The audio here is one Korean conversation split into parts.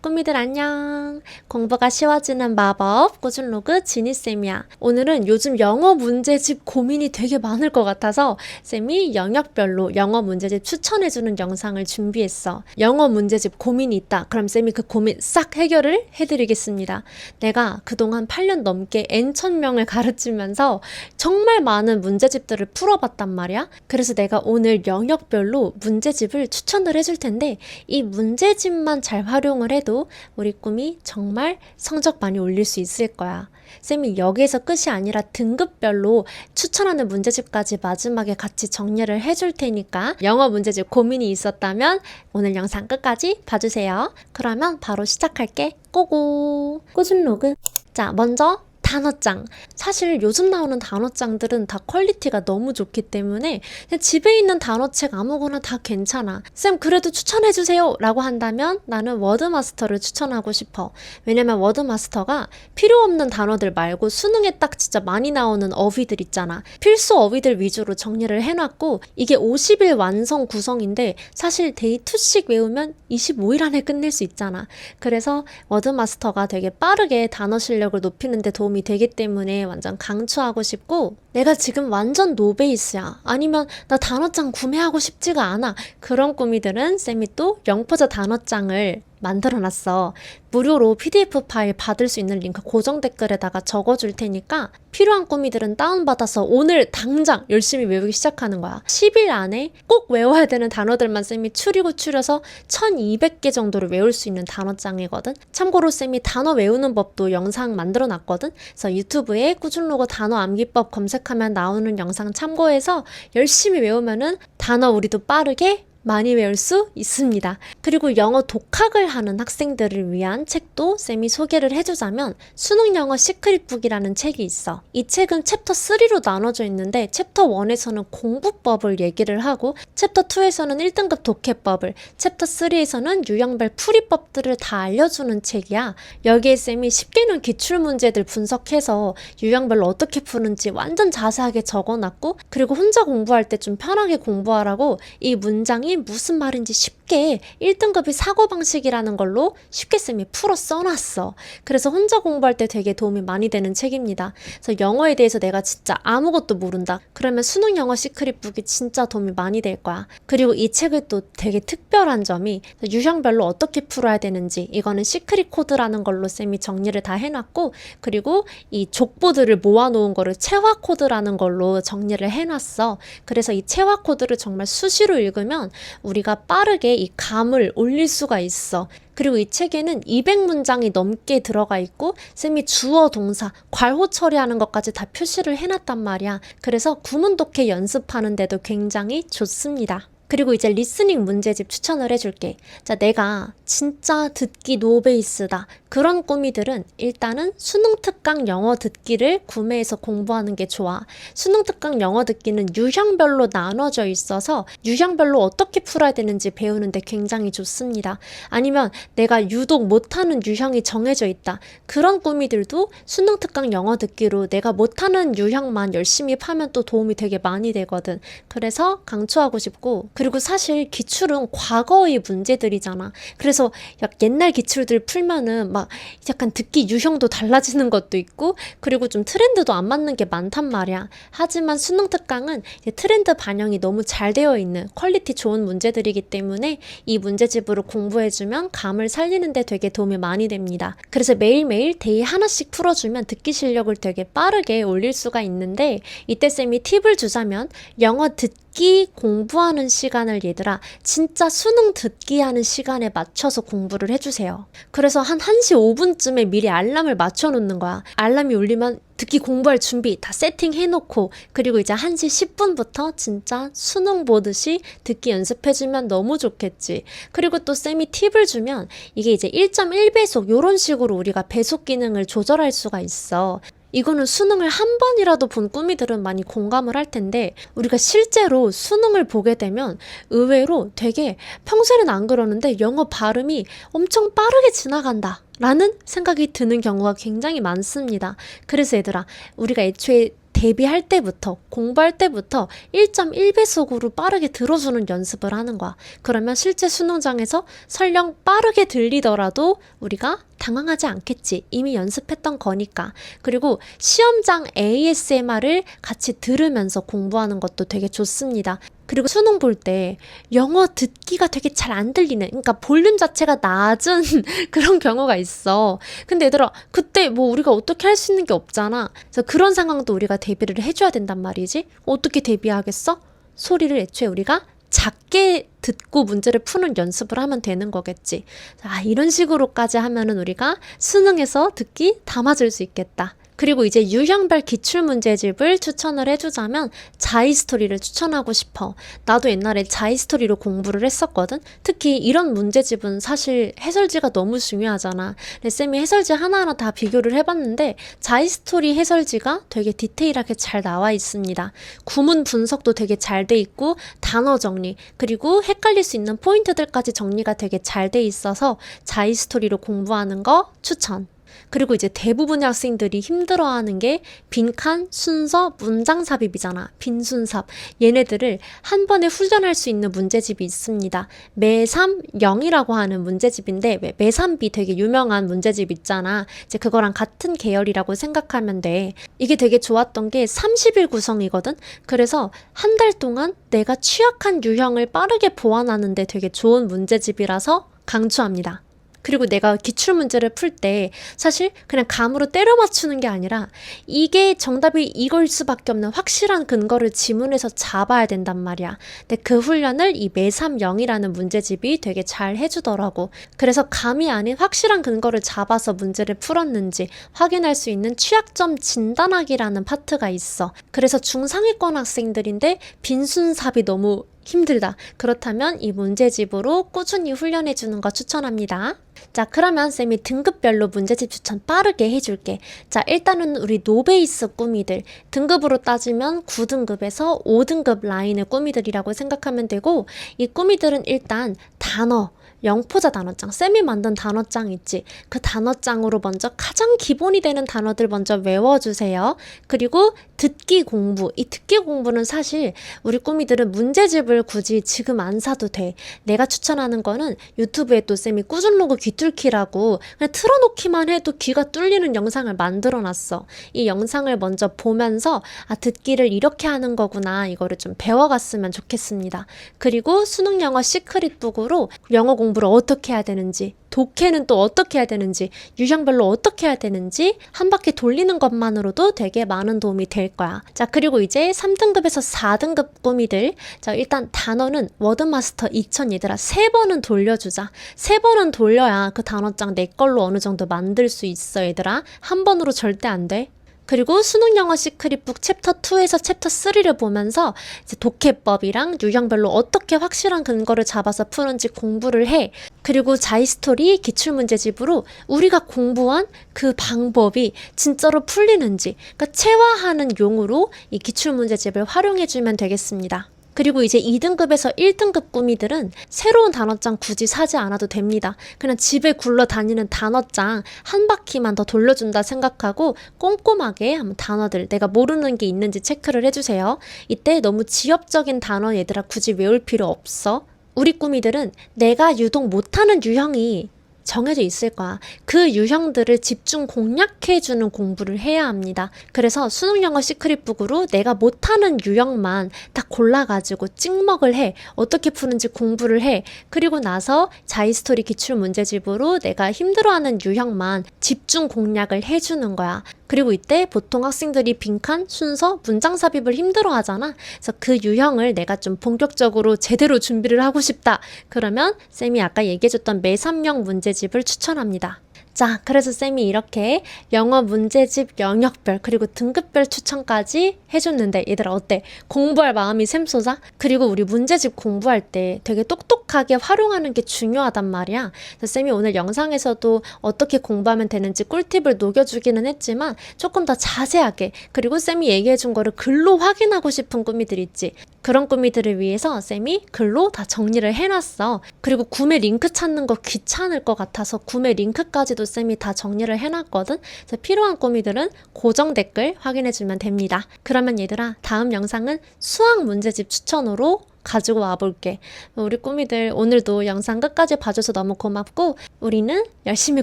꾸미들 안녕. 공부가 쉬워지는 마법 꾸준 로그 지니쌤이야. 오늘은 요즘 영어 문제집 고민이 되게 많을 것 같아서 쌤이 영역별로 영어 문제집 추천해주는 영상을 준비했어. 영어 문제집 고민이 있다. 그럼 쌤이 그 고민 싹 해결을 해드리겠습니다. 내가 그동안 8년 넘게 N천 명을 가르치면서 정말 많은 문제집들을 풀어봤단 말이야. 그래서 내가 오늘 영역별로 문제집을 추천을 해줄 텐데 이 문제집만 잘 활용을 해도 우리 꿈이 정말 성적 많이 올릴 수 있을 거야. 쌤이 여기에서 끝이 아니라 등급별로 추천하는 문제집까지 마지막에 같이 정리를 해줄 테니까 영어 문제집 고민이 있었다면 오늘 영상 끝까지 봐주세요. 그러면 바로 시작할게. 고고. 꾸준 로그. 자, 먼저 단어장. 사실 요즘 나오는 단어장들은 다 퀄리티가 너무 좋기 때문에 집에 있는 단어책 아무거나 다 괜찮아. 쌤, 그래도 추천해주세요. 라고 한다면 나는 워드마스터를 추천하고 싶어. 왜냐면 워드마스터가 필요 없는 단어들 말고 수능에 딱 진짜 많이 나오는 어휘들 있잖아. 필수 어휘들 위주로 정리를 해놨고 이게 50일 완성 구성인데 사실 데이 2씩 외우면 25일 안에 끝낼 수 있잖아. 그래서 워드마스터가 되게 빠르게 단어 실력을 높이는 데 도움이 되기 때문에 완전 강추하고 싶고 내가 지금 완전 노베이스야. 아니면 나 단어장 구매하고 싶지가 않아. 그런 꾸미들은 쌤이 또 영포자 단어장을 만들어 놨어. 무료로 PDF 파일 받을 수 있는 링크 고정 댓글에다가 적어줄 테니까 필요한 꾸미들은 다운받아서 오늘 당장 열심히 외우기 시작하는 거야. 10일 안에 꼭 외워야 되는 단어들만 쌤이 추리고 추려서 1200개 정도를 외울 수 있는 단어장이거든. 참고로 쌤이 단어 외우는 법도 영상 만들어 놨거든. 그래서 유튜브에 꾸준 로고 단어 암기법 검색하면 나오는 영상 참고해서 열심히 외우면은 단어 우리도 빠르게 많이 외울 수 있습니다. 그리고 영어 독학을 하는 학생들을 위한 책도 쌤이 소개를 해주자면 수능 영어 시크릿북이라는 책이 있어. 이 책은 챕터 3로 나눠져 있는데 챕터 1에서는 공부법을 얘기를 하고 챕터 2에서는 1등급 독해법을 챕터 3에서는 유형별 풀이법들을 다 알려주는 책이야. 여기에 쌤이 쉽게 는 기출 문제들 분석해서 유형별로 어떻게 푸는지 완전 자세하게 적어놨고 그리고 혼자 공부할 때 좀 편하게 공부하라고 이 문장이 무슨 말인지 쉽게 1등급이 사고방식이라는 걸로 쉽게 쌤이 풀어 써놨어. 그래서 혼자 공부할 때 되게 도움이 많이 되는 책입니다. 그래서 영어에 대해서 내가 진짜 아무것도 모른다. 그러면 수능 영어 시크릿북이 진짜 도움이 많이 될 거야. 그리고 이 책을 또 되게 특별한 점이 유형별로 어떻게 풀어야 되는지 이거는 시크릿 코드라는 걸로 쌤이 정리를 다 해놨고 그리고 이 족보들을 모아놓은 거를 체화 코드라는 걸로 정리를 해놨어. 그래서 이 체화 코드를 정말 수시로 읽으면 우리가 빠르게 이 감을 올릴 수가 있어. 그리고 이 책에는 200문장이 넘게 들어가 있고 쌤이 주어 동사 괄호 처리하는 것까지 다 표시를 해놨단 말이야. 그래서 구문 독해 연습하는데도 굉장히 좋습니다. 그리고 이제 리스닝 문제집 추천을 해줄게. 자, 내가 진짜 듣기 노베이스다. 그런 꾸미들은 일단은 수능 특강 영어 듣기를 구매해서 공부하는 게 좋아. 수능 특강 영어 듣기는 유형별로 나눠져 있어서 유형별로 어떻게 풀어야 되는지 배우는데 굉장히 좋습니다. 아니면 내가 유독 못하는 유형이 정해져 있다. 그런 꾸미들도 수능 특강 영어 듣기로 내가 못하는 유형만 열심히 파면 또 도움이 되게 많이 되거든. 그래서 강추하고 싶고 그리고 사실 기출은 과거의 문제들이잖아. 그래서 약 옛날 기출들 풀면은 막 약간 듣기 유형도 달라지는 것도 있고 그리고 좀 트렌드도 안 맞는 게 많단 말이야. 하지만 수능 특강은 트렌드 반영이 너무 잘 되어 있는 퀄리티 좋은 문제들이기 때문에 이 문제집으로 공부해주면 감을 살리는데 되게 도움이 많이 됩니다. 그래서 매일매일 데이 하나씩 풀어주면 듣기 실력을 되게 빠르게 올릴 수가 있는데 이때 쌤이 팁을 주자면 영어 듣기 듣기 공부하는 시간을 얘들아 진짜 수능 듣기 하는 시간에 맞춰서 공부를 해주세요. 그래서 한 1시 5분쯤에 미리 알람을 맞춰 놓는 거야. 알람이 울리면 듣기 공부할 준비 다 세팅해놓고 그리고 이제 1시 10분부터 진짜 수능 보듯이 듣기 연습해주면 너무 좋겠지. 그리고 또 쌤이 팁을 주면 이게 이제 1.1배속 이런 식으로 우리가 배속 기능을 조절할 수가 있어. 이거는 수능을 한 번이라도 본 꾸미들은 많이 공감을 할 텐데 우리가 실제로 수능을 보게 되면 의외로 되게 평소에는 안 그러는데 영어 발음이 엄청 빠르게 지나간다. 라는 생각이 드는 경우가 굉장히 많습니다. 그래서 얘들아, 우리가 애초에 대비할 때부터, 공부할 때부터 1.1배속으로 빠르게 들어주는 연습을 하는 거야. 그러면 실제 수능장에서 설령 빠르게 들리더라도 우리가 당황하지 않겠지. 이미 연습했던 거니까. 그리고 시험장 ASMR을 같이 들으면서 공부하는 것도 되게 좋습니다. 그리고 수능 볼 때 영어 듣기가 되게 잘 안 들리는, 그러니까 볼륨 자체가 낮은 그런 경우가 있어. 근데 얘들아, 그때 뭐 우리가 어떻게 할 수 있는 게 없잖아. 그래서 그런 상황도 우리가 대비를 해줘야 된단 말이지. 어떻게 대비하겠어? 소리를 애초에 우리가 작게 듣고 문제를 푸는 연습을 하면 되는 거겠지. 아, 이런 식으로까지 하면은 우리가 수능에서 듣기 다 맞을 수 있겠다. 그리고 이제 유형별 기출 문제집을 추천을 해주자면 자이스토리를 추천하고 싶어. 나도 옛날에 자이스토리로 공부를 했었거든. 특히 이런 문제집은 사실 해설지가 너무 중요하잖아. 쌤이 해설지 하나하나 다 비교를 해봤는데 자이스토리 해설지가 되게 디테일하게 잘 나와 있습니다. 구문 분석도 되게 잘 돼 있고 단어 정리 그리고 헷갈릴 수 있는 포인트들까지 정리가 되게 잘 돼 있어서 자이스토리로 공부하는 거 추천. 그리고 이제 대부분의 학생들이 힘들어하는 게 빈칸, 순서, 문장 삽입이잖아. 빈순삽. 얘네들을 한 번에 훈련할 수 있는 문제집이 있습니다. 매삼 0이라고 하는 문제집인데 왜 매삼비 되게 유명한 문제집 있잖아. 이제 그거랑 같은 계열이라고 생각하면 돼. 이게 되게 좋았던 게 30일 구성이거든. 그래서 한 달 동안 내가 취약한 유형을 빠르게 보완하는데 되게 좋은 문제집이라서 강추합니다. 그리고 내가 기출 문제를 풀 때 사실 그냥 감으로 때려 맞추는 게 아니라 이게 정답이 이걸 수밖에 없는 확실한 근거를 지문에서 잡아야 된단 말이야. 근데 그 훈련을 이 매삼영이라는 문제집이 되게 잘 해주더라고. 그래서 감이 아닌 확실한 근거를 잡아서 문제를 풀었는지 확인할 수 있는 취약점 진단하기라는 파트가 있어. 그래서 중상위권 학생들인데 빈순삽이 너무 힘들다. 그렇다면 이 문제집으로 꾸준히 훈련해 주는 거 추천합니다. 자, 그러면 쌤이 등급별로 문제집 추천 빠르게 해줄게. 자, 일단은 우리 노베이스 꾸미들. 등급으로 따지면 9등급에서 5등급 라인의 꾸미들이라고 생각하면 되고, 이 꾸미들은 일단 단어, 영포자 단어장, 쌤이 만든 단어장 있지. 그 단어장으로 먼저 가장 기본이 되는 단어들 먼저 외워주세요. 그리고 듣기 공부. 이 듣기 공부는 사실 우리 꾸미들은 문제집을 굳이 지금 안 사도 돼. 내가 추천하는 거는 유튜브에 또 쌤이 꾸준 로그 귀뚫기라고 그냥 틀어놓기만 해도 귀가 뚫리는 영상을 만들어 놨어. 이 영상을 먼저 보면서 아, 듣기를 이렇게 하는 거구나. 이거를 좀 배워갔으면 좋겠습니다. 그리고 수능 영어 시크릿북으로 영어 공부 를 어떻게 해야 되는지, 독해는 또 어떻게 해야 되는지, 유형별로 어떻게 해야 되는지 한 바퀴 돌리는 것만으로도 되게 많은 도움이 될 거야. 자, 그리고 이제 3등급에서 4등급 꾸미들. 자, 일단 단어는 워드마스터 2000 얘들아 세 번은 돌려주자. 세 번은 돌려야 그 단어장 내 걸로 어느 정도 만들 수 있어 얘들아. 한 번으로 절대 안 돼. 그리고 수능 영어 시크릿북 챕터 2에서 챕터 3를 보면서 이제 독해법이랑 유형별로 어떻게 확실한 근거를 잡아서 푸는지 공부를 해. 그리고 자이스토리 기출문제집으로 우리가 공부한 그 방법이 진짜로 풀리는지, 그러니까 체화하는 용으로 이 기출문제집을 활용해주면 되겠습니다. 그리고 이제 2등급에서 1등급 꾸미들은 새로운 단어장 굳이 사지 않아도 됩니다. 그냥 집에 굴러 다니는 단어장 한 바퀴만 더 돌려준다 생각하고 꼼꼼하게 한번 단어들 내가 모르는 게 있는지 체크를 해주세요. 이때 너무 지엽적인 단어 얘들아 굳이 외울 필요 없어. 우리 꾸미들은 내가 유독 못하는 유형이 정해져 있을 거야. 그 유형들을 집중 공략해주는 공부를 해야 합니다. 그래서 수능 영어 시크릿북으로 내가 못하는 유형만 딱 골라가지고 찍먹을 해. 어떻게 푸는지 공부를 해. 그리고 나서 자이스토리 기출 문제집으로 내가 힘들어하는 유형만 집중 공략을 해주는 거야. 그리고 이때 보통 학생들이 빈칸, 순서, 문장 삽입을 힘들어 하잖아. 그래서 그 유형을 내가 좀 본격적으로 제대로 준비를 하고 싶다. 그러면 쌤이 아까 얘기해줬던 매삼형 문제집을 추천합니다. 자, 그래서 쌤이 이렇게 영어 문제집 영역별 그리고 등급별 추천까지 해줬는데 얘들아 어때? 공부할 마음이 샘솟아? 그리고 우리 문제집 공부할 때 되게 똑똑하게 활용하는 게 중요하단 말이야. 그래서 쌤이 오늘 영상에서도 어떻게 공부하면 되는지 꿀팁을 녹여주기는 했지만 조금 더 자세하게 그리고 쌤이 얘기해준 거를 글로 확인하고 싶은 꾸미들 있지. 그런 꾸미들을 위해서 쌤이 글로 다 정리를 해놨어. 그리고 구매 링크 찾는 거 귀찮을 것 같아서 구매 링크까지도 쌤이 다 정리를 해놨거든. 그래서 필요한 꼬미들은 고정 댓글 확인해주면 됩니다. 그러면 얘들아, 다음 영상은 수학 문제집 추천으로 가지고 와볼게. 우리 꼬미들 오늘도 영상 끝까지 봐줘서 너무 고맙고, 우리는 열심히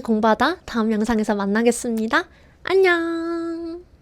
공부하다 다음 영상에서 만나겠습니다. 안녕!